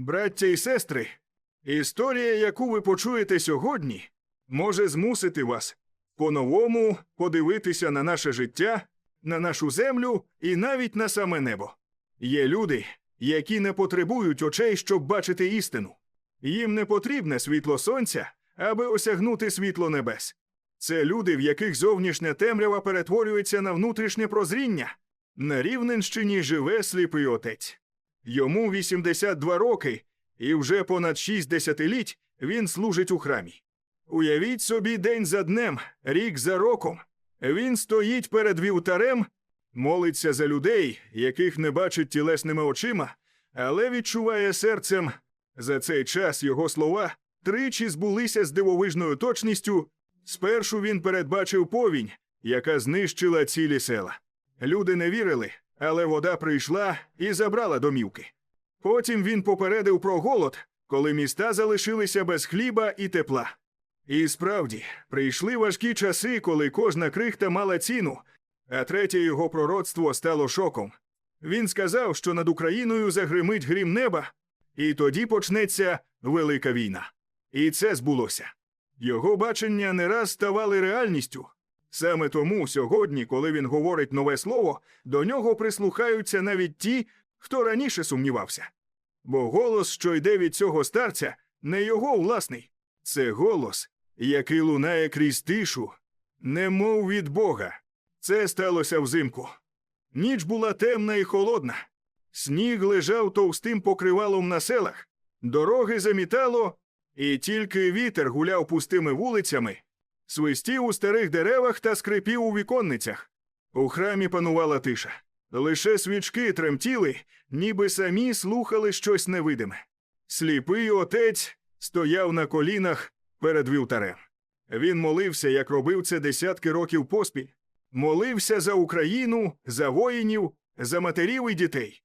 Браття і сестри, історія, яку ви почуєте сьогодні, може змусити вас по-новому подивитися на наше життя, на нашу землю і навіть на саме небо. Є люди, які не потребують очей, щоб бачити істину. Їм не потрібне світло сонця, аби осягнути світло небес. Це люди, в яких зовнішня темрява перетворюється на внутрішнє прозріння. На Рівненщині живе сліпий отець. Йому 82 роки, і вже понад 6 десятиліть він служить у храмі. Уявіть собі день за днем, рік за роком. Він стоїть перед вівтарем, молиться за людей, яких не бачить тілесними очима, але відчуває серцем. За цей час його слова тричі збулися з дивовижною точністю. Спершу він передбачив повінь, яка знищила цілі села. Люди не вірили, але вода прийшла і забрала домівки. Потім він попередив про голод, коли міста залишилися без хліба і тепла. І справді, прийшли важкі часи, коли кожна крихта мала ціну, а третє його пророцтво стало шоком. Він сказав, що над Україною загримить грім неба, і тоді почнеться велика війна. І це збулося. Його бачення не раз ставали реальністю. Саме тому сьогодні, коли він говорить нове слово, до нього прислухаються навіть ті, хто раніше сумнівався. Бо голос, що йде від цього старця, не його власний. Це голос, який лунає крізь тишу, немов від Бога. Це сталося взимку. Ніч була темна і холодна. Сніг лежав товстим покривалом на селах, дороги замітало, і тільки вітер гуляв пустими вулицями, свистів у старих деревах та скрипів у віконницях. У храмі панувала тиша. Лише свічки тремтіли, ніби самі слухали щось невидиме. Сліпий отець стояв на колінах перед вівтарем. Він молився, як робив це десятки років поспіль. Молився за Україну, за воїнів, за матерів і дітей.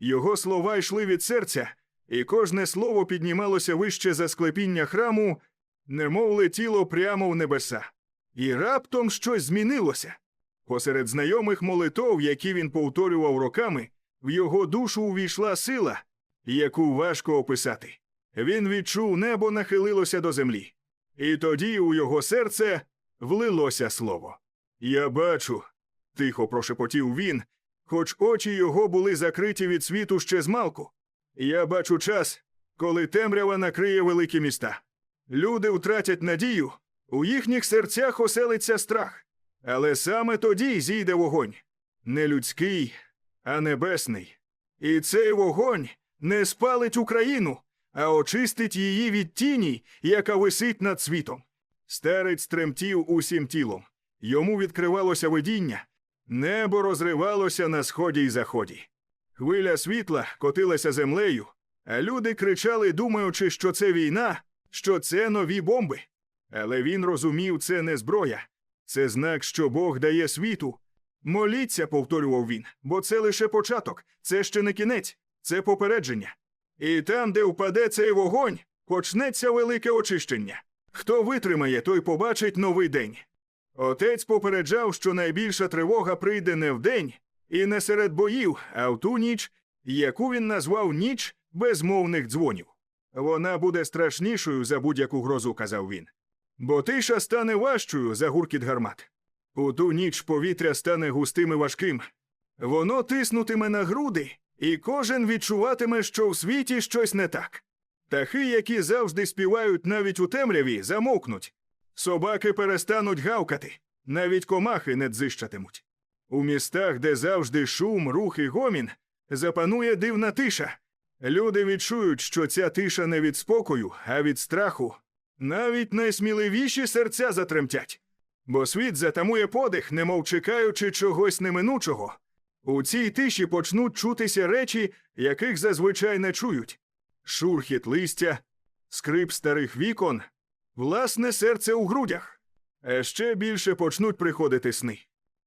Його слова йшли від серця, і кожне слово піднімалося вище за склепіння храму, немов летіло прямо в небеса. І раптом щось змінилося. Посеред знайомих молитов, які він повторював роками, в його душу увійшла сила, яку важко описати. Він відчув, небо нахилилося до землі. І тоді у його серце влилося слово. Я бачу, тихо прошепотів він, хоч очі його були закриті від світу ще змалку. Я бачу час, коли темрява накриє великі міста. Люди втратять надію, у їхніх серцях оселиться страх. Але саме тоді зійде вогонь не людський, а небесний. І цей вогонь не спалить Україну, а очистить її від тіні, яка висить над світом. Старець тремтів усім тілом. Йому відкривалося видіння, небо розривалося на сході й заході. Хвиля світла котилася землею, а люди кричали, думаючи, що це війна, що це нові бомби. Але він розумів, це не зброя, це знак, що Бог дає світу. Моліться, повторював він, бо це лише початок, це ще не кінець, це попередження. І там, де впаде цей вогонь, почнеться велике очищення. Хто витримає, той побачить новий день. Отець попереджав, що найбільша тривога прийде не вдень і не серед боїв, а в ту ніч, яку він назвав ніч безмовних дзвонів. Вона буде страшнішою за будь-яку грозу, казав він. Бо тиша стане важчою за гуркіт гармат. У ту ніч повітря стане густим і важким. Воно тиснутиме на груди, і кожен відчуватиме, що в світі щось не так. Птахи, які завжди співають навіть у темряві, замовкнуть. Собаки перестануть гавкати, навіть комахи не дзищатимуть. У містах, де завжди шум, рух і гомін, запанує дивна тиша. Люди відчують, що ця тиша не від спокою, а від страху. Навіть найсміливіші серця затремтять. Бо світ затамує подих, немов чекаючи чогось неминучого. У цій тиші почнуть чутися речі, яких зазвичай не чують шурхіт листя, скрип старих вікон, власне серце у грудях. А ще більше почнуть приходити сни.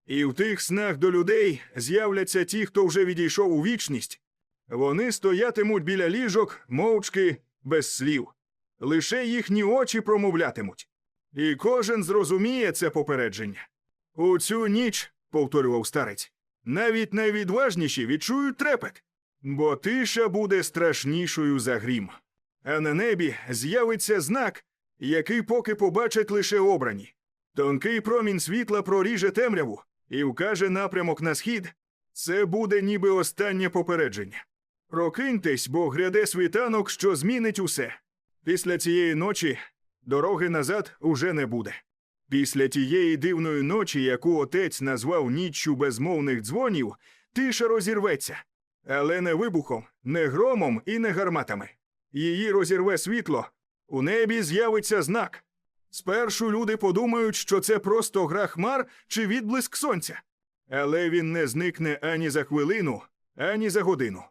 І в тих снах до людей з'являться ті, хто вже відійшов у вічність. Вони стоятимуть біля ліжок, мовчки, без слів. Лише їхні очі промовлятимуть. І кожен зрозуміє це попередження. У цю ніч, повторював старець, навіть найвідважніші відчують трепет. бо тиша буде страшнішою за грім. А на небі з'явиться знак, який поки побачать лише обрані. Тонкий промінь світла проріже темряву і вкаже напрямок на схід. Це буде ніби останнє попередження. Прокиньтесь, бо гряде світанок, що змінить усе. Після цієї ночі дороги назад уже не буде. Після тієї дивної ночі, яку отець назвав ніччю безмовних дзвонів, тиша розірветься, але не вибухом, не громом і не гарматами. Її розірве світло, у небі з'явиться знак. Спершу люди подумають, що це просто гра хмар чи відблиск сонця. Але він не зникне ані за хвилину, ані за годину.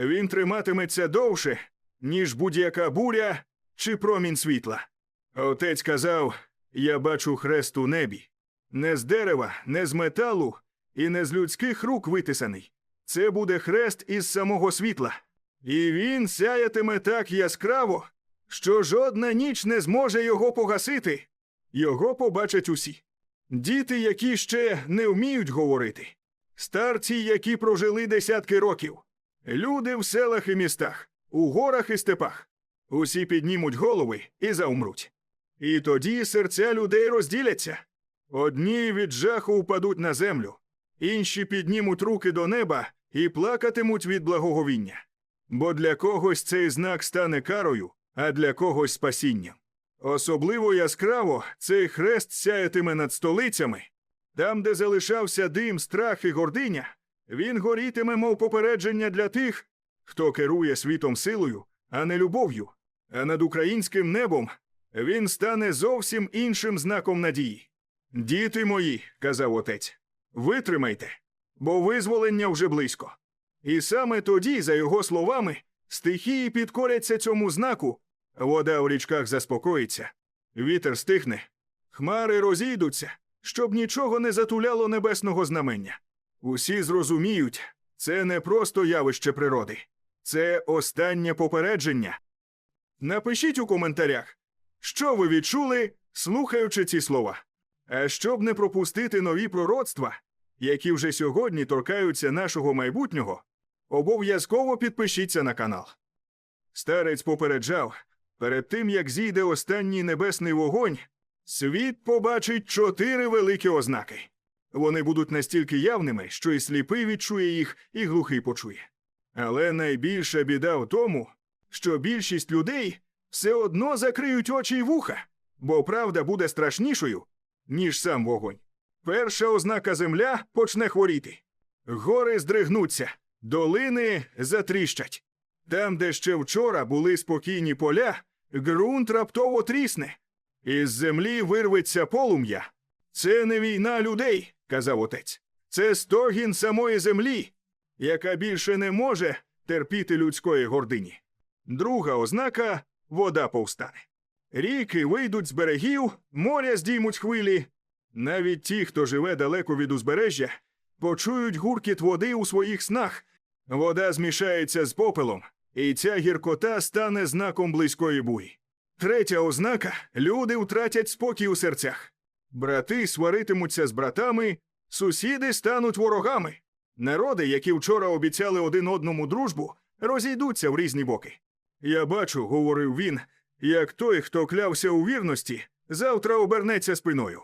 Він триматиметься довше, ніж будь-яка буря чи промінь світла. Отець казав: Я бачу хрест у небі. Не з дерева, не з металу і не з людських рук витисаний. Це буде хрест із самого світла. І він сяятиме так яскраво, що жодна ніч не зможе його погасити. Його побачать усі. Діти, які ще не вміють говорити, старці, які прожили десятки років, люди в селах і містах, у горах і степах. Усі піднімуть голови і заумруть. І тоді серця людей розділяться. Одні від жаху впадуть на землю, інші піднімуть руки до неба і плакатимуть від благоговіння. Бо для когось цей знак стане карою, а для когось спасінням. Особливо яскраво цей хрест сяятиме над столицями. Там, де залишався дим, страх і гординя, він горітиме, мов попередження для тих, хто керує світом силою, а не любов'ю. А над українським небом він стане зовсім іншим знаком надії. Діти мої, казав отець, витримайте, бо визволення вже близько. І саме тоді, за його словами, стихії підкоряться цьому знаку, вода у річках заспокоїться, вітер стихне, хмари розійдуться, щоб нічого не затуляло небесного знамення. Усі зрозуміють, це не просто явище природи, це останнє попередження. Напишіть у коментарях, що ви відчули, слухаючи ці слова. А щоб не пропустити нові пророцтва, які вже сьогодні торкаються нашого майбутнього, обов'язково підпишіться на канал. Старець попереджав, перед тим як зійде останній небесний вогонь, світ побачить чотири великі ознаки. Вони будуть настільки явними, що і сліпий відчує їх, і глухий почує. Але найбільша біда в тому, що більшість людей все одно закриють очі й вуха, бо правда буде страшнішою, ніж сам вогонь. Перша ознака земля почне хворіти. Гори здригнуться, долини затріщать. Там, де ще вчора були спокійні поля, ґрунт раптово трісне. Із землі вирветься полум'я. Це не війна людей, казав отець. Це стогін самої землі, яка більше не може терпіти людської гордині. Друга ознака вода повстане. Ріки вийдуть з берегів, моря здіймуть хвилі. Навіть ті, хто живе далеко від узбережжя, почують гуркіт води у своїх снах. Вода змішається з попелом, і ця гіркота стане знаком близької бурі. Третя ознака люди втратять спокій у серцях. Брати сваритимуться з братами, сусіди стануть ворогами. Народи, які вчора обіцяли один одному дружбу, розійдуться в різні боки. Я бачу, говорив він, як той, хто клявся у вірності, завтра обернеться спиною.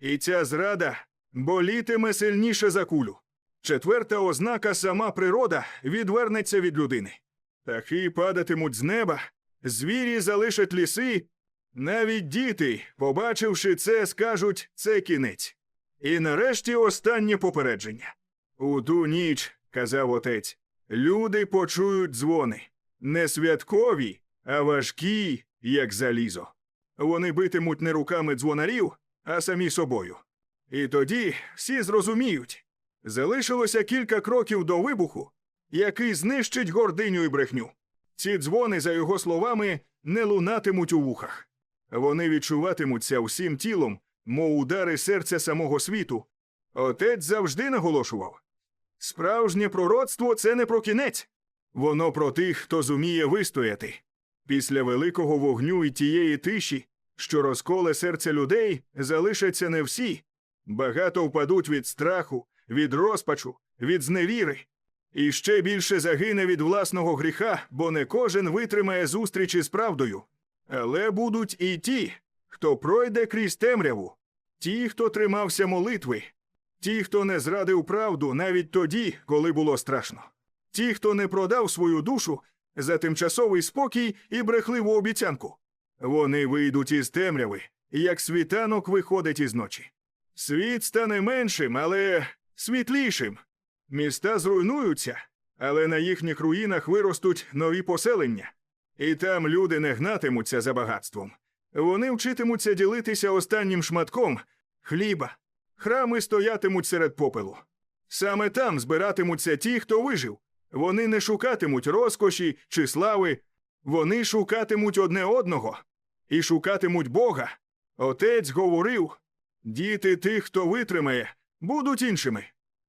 І ця зрада болітиме сильніше за кулю. Четверта ознака сама природа відвернеться від людини. Птахи падатимуть з неба, звірі залишать ліси. Навіть діти, побачивши це, скажуть це кінець. І нарешті останнє попередження. У ту ніч, казав отець, люди почують дзвони не святкові, а важкі, як залізо. Вони битимуть не руками дзвонарів, а самі собою. І тоді всі зрозуміють. Залишилося кілька кроків до вибуху, який знищить гординю і брехню. Ці дзвони, за його словами, не лунатимуть у вухах. Вони відчуватимуться всім тілом, мов удари серця самого світу. Отець завжди наголошував справжнє пророцтво це не про кінець, воно про тих, хто зуміє вистояти. Після великого вогню і тієї тиші, що розколе серце людей, залишаться не всі. Багато впадуть від страху, від розпачу, від зневіри. і ще більше загине від власного гріха, бо не кожен витримає зустрічі з правдою. Але будуть і ті, хто пройде крізь темряву, ті, хто тримався молитви, ті, хто не зрадив правду навіть тоді, коли було страшно, ті, хто не продав свою душу за тимчасовий спокій і брехливу обіцянку. Вони вийдуть із темряви, як світанок виходить із ночі. Світ стане меншим, але світлішим. Міста зруйнуються, але на їхніх руїнах виростуть нові поселення. І там люди не гнатимуться за багатством. Вони вчитимуться ділитися останнім шматком хліба. Храми стоятимуть серед попелу. Саме там збиратимуться ті, хто вижив. Вони не шукатимуть розкоші чи слави, вони шукатимуть одне одного і шукатимуть Бога. Отець говорив діти тих, хто витримає, будуть іншими.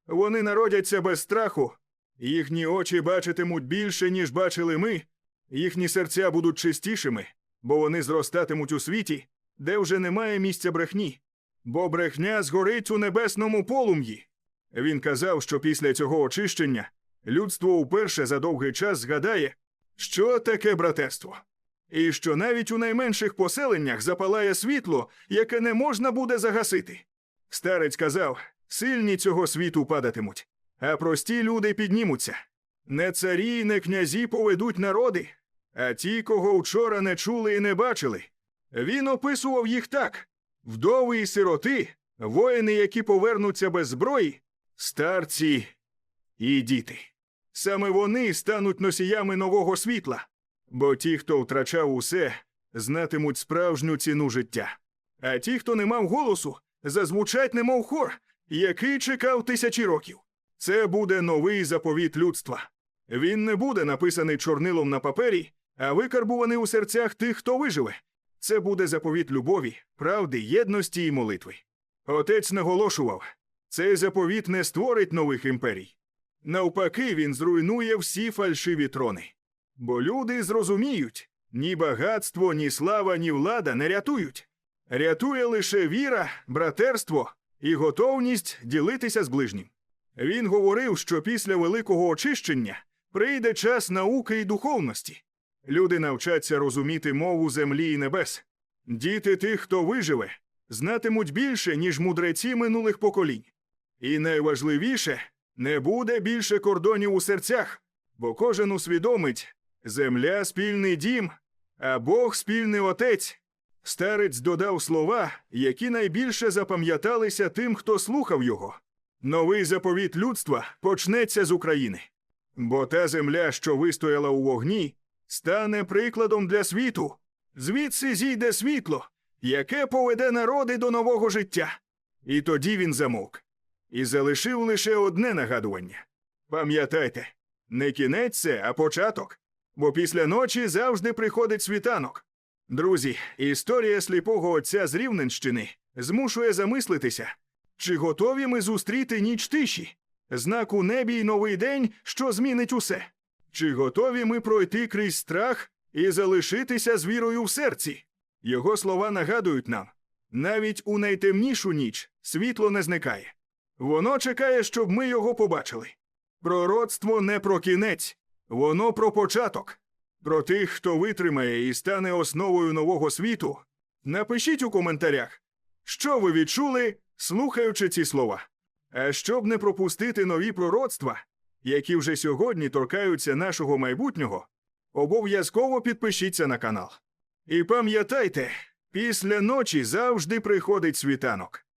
Вони народяться без страху, їхні очі бачитимуть більше, ніж бачили ми, їхні серця будуть чистішими, бо вони зростатимуть у світі, де вже немає місця брехні, бо брехня згорить у небесному полум'ї. Він казав, що після цього очищення людство вперше за довгий час згадає, що таке братерство, і що навіть у найменших поселеннях запалає світло, яке не можна буде загасити. Старець казав, сильні цього світу падатимуть, а прості люди піднімуться. Не царі, не князі поведуть народи, а ті, кого вчора не чули і не бачили. Він описував їх так: вдови і сироти, воїни, які повернуться без зброї, старці і діти. Саме вони стануть носіями нового світла, бо ті, хто втрачав усе, знатимуть справжню ціну життя. А ті, хто не мав голосу, зазвучать немов хор, який чекав тисячі років. Це буде новий заповіт людства. Він не буде написаний чорнилом на папері, а викарбуваний у серцях тих, хто виживе. Це буде заповіт любові, правди, єдності і молитви. Отець наголошував, цей заповіт не створить нових імперій. Навпаки, він зруйнує всі фальшиві трони. Бо люди зрозуміють ні багатство, ні слава, ні влада не рятують. Рятує лише віра, братерство і готовність ділитися з ближнім. Він говорив, що після великого очищення прийде час науки і духовності. Люди навчаться розуміти мову землі і небес. Діти тих, хто виживе, знатимуть більше, ніж мудреці минулих поколінь. І найважливіше не буде більше кордонів у серцях, бо кожен усвідомить земля спільний дім, а Бог спільний отець. Старець додав слова, які найбільше запам'яталися тим, хто слухав його. Новий заповіт людства почнеться з України. Бо та земля, що вистояла у вогні, стане прикладом для світу. Звідси зійде світло, яке поведе народи до нового життя. І тоді він замовк. І залишив лише одне нагадування. Пам'ятайте, не кінець це, а початок. Бо після ночі завжди приходить світанок. Друзі, історія сліпого отця з Рівненщини змушує замислитися, чи готові ми зустріти ніч тиші, знак у небі й новий день, що змінить усе? Чи готові ми пройти крізь страх і залишитися з вірою в серці? Його слова нагадують нам навіть у найтемнішу ніч світло не зникає. Воно чекає, щоб ми його побачили. Пророцтво не про кінець, воно про початок. Про тих, хто витримає і стане основою нового світу. Напишіть у коментарях, що ви відчули, слухаючи ці слова. А щоб не пропустити нові пророцтва, які вже сьогодні торкаються нашого майбутнього, обов'язково підпишіться на канал. І пам'ятайте, після ночі завжди приходить світанок.